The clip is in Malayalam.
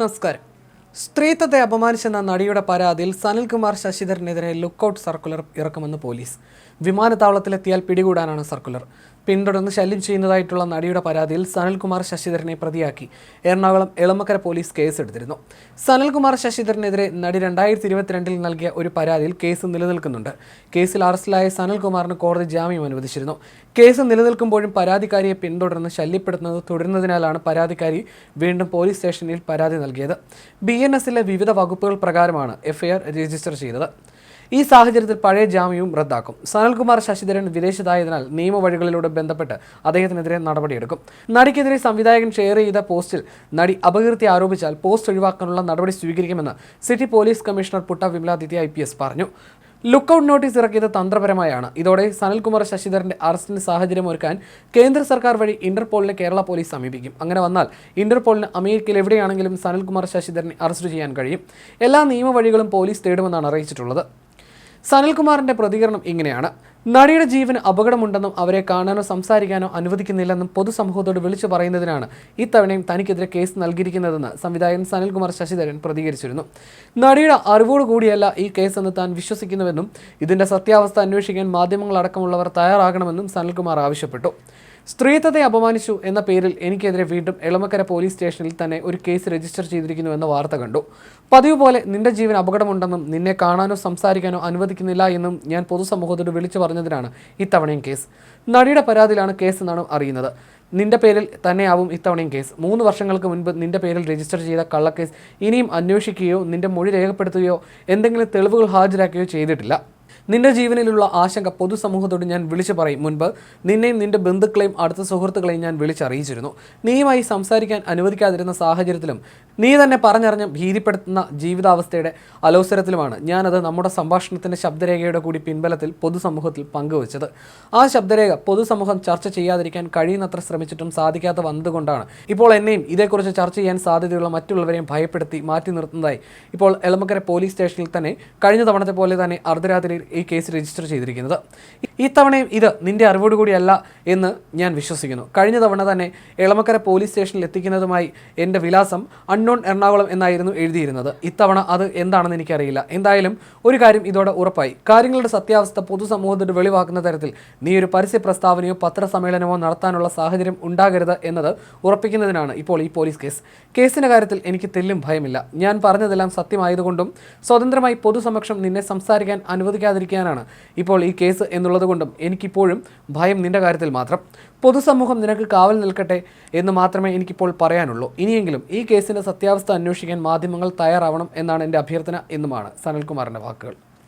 നമസ്കാരം. സ്ത്രീത്വത്തെ അപമാനിച്ചെന്ന നടിയുടെ പരാതിയിൽ സനിൽകുമാർ ശശിധരനെതിരെ ലുക്കൌട്ട് സർക്കുലർ ഇറക്കുമെന്ന് പോലീസ്. വിമാനത്താവളത്തിലെത്തിയാൽ പിടികൂടാനാണ് സർക്കുലർ. പിന്തുടർന്ന് ശല്യം ചെയ്യുന്നതായിട്ടുള്ള നടിയുടെ പരാതിയിൽ സനൽകുമാർ ശശിധരനെ പ്രതിയാക്കി. എറണാകുളം എളമക്കര പോലീസ് കേസെടുത്തിരുന്നു സനൽകുമാർ ശശിധരനെതിരെ നടി രണ്ടായിരത്തി ഇരുപത്തിരണ്ടിൽ നൽകിയ ഒരു പരാതിയിൽ കേസ് നിലനിൽക്കുന്നുണ്ട്. കേസിൽ അറസ്റ്റിലായ സനൽകുമാറിന് കോടതി ജാമ്യം അനുവദിച്ചിരുന്നു. കേസ് നിലനിൽക്കുമ്പോഴും പരാതിക്കാരിയെ പിന്തുടർന്ന് ശല്യപ്പെടുത്തുന്നത് തുടരുന്നതിനാലാണ് പരാതിക്കാരി വീണ്ടും പോലീസ് സ്റ്റേഷനിൽ പരാതി നൽകിയത്. ബി എൻ എസിലെ വിവിധ വകുപ്പുകൾ പ്രകാരമാണ് എഫ്ഐആർ രജിസ്റ്റർ ചെയ്തത്. ഈ സാഹചര്യത്തിൽ പഴയ ജാമ്യവും റദ്ദാക്കും. സനൽകുമാർ ശശിധരൻ വിദേശത്തായതിനാൽ നിയമവഴികളിലൂടെ ബന്ധപ്പെട്ട് അദ്ദേഹത്തിനെതിരെ നടപടിയെടുക്കും. നടിക്കെതിരെ സംവിധായകൻ ഷെയർ ചെയ്ത പോസ്റ്റിൽ നടി അപകീർത്തി ആരോപിച്ചാൽ പോസ്റ്റ് ഒഴിവാക്കാനുള്ള നടപടി സ്വീകരിക്കുമെന്ന് city police commissioner Putta Vimaladitya I പറഞ്ഞു. ലുക്കൌട്ട് നോട്ടീസ് ഇറക്കിയത് തന്ത്രപരമായാണ്. ഇതോടെ സനൽകുമാർ ശശിധരന്റെ അറസ്റ്റിന് സാഹചര്യമൊരുക്കാൻ കേന്ദ്ര സർക്കാർ വഴി ഇന്റർപോളിനെ കേരള പോലീസ് സമീപിക്കും. അങ്ങനെ വന്നാൽ ഇന്റർപോളിന് അമേരിക്കയിൽ എവിടെയാണെങ്കിലും സനൽകുമാർ ശശിധരനെ അറസ്റ്റ് ചെയ്യാൻ കഴിയും. എല്ലാ നിയമവഴികളും പോലീസ് തേടുമെന്നാണ് അറിയിച്ചിട്ടുള്ളത്. സനൽകുമാറിന്റെ പ്രതികരണം ഇങ്ങനെയാണ്. നടിയുടെ ജീവന് അപകടമുണ്ടെന്നും അവരെ കാണാനോ സംസാരിക്കാനോ അനുവദിക്കുന്നില്ലെന്നും പൊതുസമൂഹത്തോട് വിളിച്ചു പറയുന്നതിനാണ് ഇത്തവണയും തനിക്കെതിരെ കേസ് നൽകിയിരിക്കുന്നതെന്ന് സംവിധായകൻ സനൽകുമാർ ശശിധരൻ പ്രതികരിച്ചിരുന്നു. നടിയുടെ അറിവോടുകൂടിയല്ല ഈ കേസെന്ന് താൻ വിശ്വസിക്കുന്നുവെന്നും ഇതിന്റെ സത്യാവസ്ഥ അന്വേഷിക്കാൻ മാധ്യമങ്ങളടക്കമുള്ളവർ തയ്യാറാകണമെന്നും സനൽകുമാർ ആവശ്യപ്പെട്ടു. സ്ത്രീത്വത്തെ അപമാനിച്ചു എന്ന പേരിൽ എനിക്കെതിരെ വീണ്ടും എളമക്കര പോലീസ് സ്റ്റേഷനിൽ തന്നെ ഒരു കേസ് രജിസ്റ്റർ ചെയ്തിരിക്കുന്നു എന്ന വാർത്ത കണ്ടു. പതിവ് പോലെ നിന്റെ ജീവൻ അപകടമുണ്ടെന്നും നിന്നെ കാണാനോ സംസാരിക്കാനോ അനുവദിക്കുന്നില്ല എന്നും ഞാൻ പൊതുസമൂഹത്തോട് വിളിച്ചു പറഞ്ഞതിനാണ് ഇത്തവണയും കേസ്. നടിയുടെ പരാതിയിലാണ് കേസ് എന്നാണ് അറിയുന്നത്. നിന്റെ പേരിൽ തന്നെയാവും ഇത്തവണയും കേസ്. മൂന്ന് വർഷങ്ങൾക്ക് മുൻപ് നിന്റെ പേരിൽ രജിസ്റ്റർ ചെയ്ത കള്ളക്കേസ് ഇനിയും അന്വേഷിക്കുകയോ നിന്റെ മൊഴി രേഖപ്പെടുത്തുകയോ എന്തെങ്കിലും തെളിവുകൾ ഹാജരാക്കുകയോ ചെയ്തിട്ടില്ല. നിന്റെ ജീവനിലുള്ള ആശങ്ക പൊതുസമൂഹത്തോട് ഞാൻ വിളിച്ചു പറയും. മുൻപ് നിന്നെയും നിന്റെ ബന്ധുക്കളെയും അടുത്ത സുഹൃത്തുക്കളെയും ഞാൻ വിളിച്ചറിയിച്ചിരുന്നു. നീയുമായി സംസാരിക്കാൻ അനുവദിക്കാതിരുന്ന സാഹചര്യത്തിലും നീ തന്നെ പറഞ്ഞറിഞ്ഞ് ഭീതിപ്പെടുത്തുന്ന ജീവിതാവസ്ഥയുടെ അലോസരത്തിലുമാണ് ഞാനത് നമ്മുടെ സംഭാഷണത്തിന്റെ ശബ്ദരേഖയുടെ കൂടി പിൻബലത്തിൽ പൊതുസമൂഹത്തിൽ പങ്കുവച്ചത്. ആ ശബ്ദരേഖ പൊതുസമൂഹം ചർച്ച ചെയ്യാതിരിക്കാൻ കഴിയുന്നത്ര ശ്രമിച്ചിട്ടും സാധിക്കാതെ വന്നതുകൊണ്ടാണ്. ഇപ്പോൾ എന്നെയും ഇതേക്കുറിച്ച് ചർച്ച ചെയ്യാൻ സാധ്യതയുള്ള മറ്റുള്ളവരെയും ഭയപ്പെടുത്തി മാറ്റി നിർത്തുന്നതായി ഇപ്പോൾ എളമക്കര പോലീസ് സ്റ്റേഷനിൽ തന്നെ കഴിഞ്ഞ തവണത്തെ പോലെ തന്നെ അർദ്ധരാത്രിയിൽ ഈ കേസ് രജിസ്റ്റർ ചെയ്തിരിക്കുന്നത്. ഇത്തവണയും ഇത് നിന്റെ അറിവോടുകൂടിയല്ല എന്ന് ഞാൻ വിശ്വസിക്കുന്നു. കഴിഞ്ഞ തവണ തന്നെ എളമക്കര പോലീസ് സ്റ്റേഷനിൽ എത്തിക്കുന്നതുമായി എന്റെ വിലാസം അൺനോൺ എറണാകുളം എന്നായിരുന്നു എഴുതിയിരുന്നത്. ഇത്തവണ അത് എന്താണെന്ന് എനിക്കറിയില്ല. എന്തായാലും ഒരു കാര്യം ഇതോടെ ഉറപ്പായി. കാര്യങ്ങളുടെ സത്യാവസ്ഥ പൊതുസമൂഹത്തിന് വെളിവാക്കുന്ന തരത്തിൽ നീ ഒരു പരസ്യ പ്രസ്താവനയോ പത്രസമ്മേളനമോ നടത്താനുള്ള സാഹചര്യം ഉണ്ടാകരുത് എന്നത് ഉറപ്പിക്കുന്നതിനാണ് ഇപ്പോൾ ഈ പോലീസ് കേസ്. കേസിന്റെ കാര്യത്തിൽ എനിക്ക് തെല്ലും ഭയമില്ല. ഞാൻ പറഞ്ഞതെല്ലാം സത്യമായതുകൊണ്ടും സ്വതന്ത്രമായി പൊതുസമക്ഷം നിന്നെ സംസാരിക്കാൻ അനുവദിക്കാതിരിക്കാനാണ് ഇപ്പോൾ ഈ കേസ് എന്നുള്ളത് കൊണ്ടും എനിക്കിപ്പോഴും ഭയം നിന്റെ കാര്യത്തിൽ മാത്രം. പൊതുസമൂഹം നിനക്ക് കാവൽ നിൽക്കട്ടെ എന്ന് മാത്രമേ എനിക്കിപ്പോൾ പറയാനുള്ളൂ. ഇനിയെങ്കിലും ഈ കേസിന്റെ സത്യാവസ്ഥ അന്വേഷിക്കാൻ മാധ്യമങ്ങൾ തയ്യാറാവണം എന്നാണ് എന്റെ അഭ്യർത്ഥന എന്നുമാണ് സനൽകുമാറിന്റെ വാക്കുകൾ.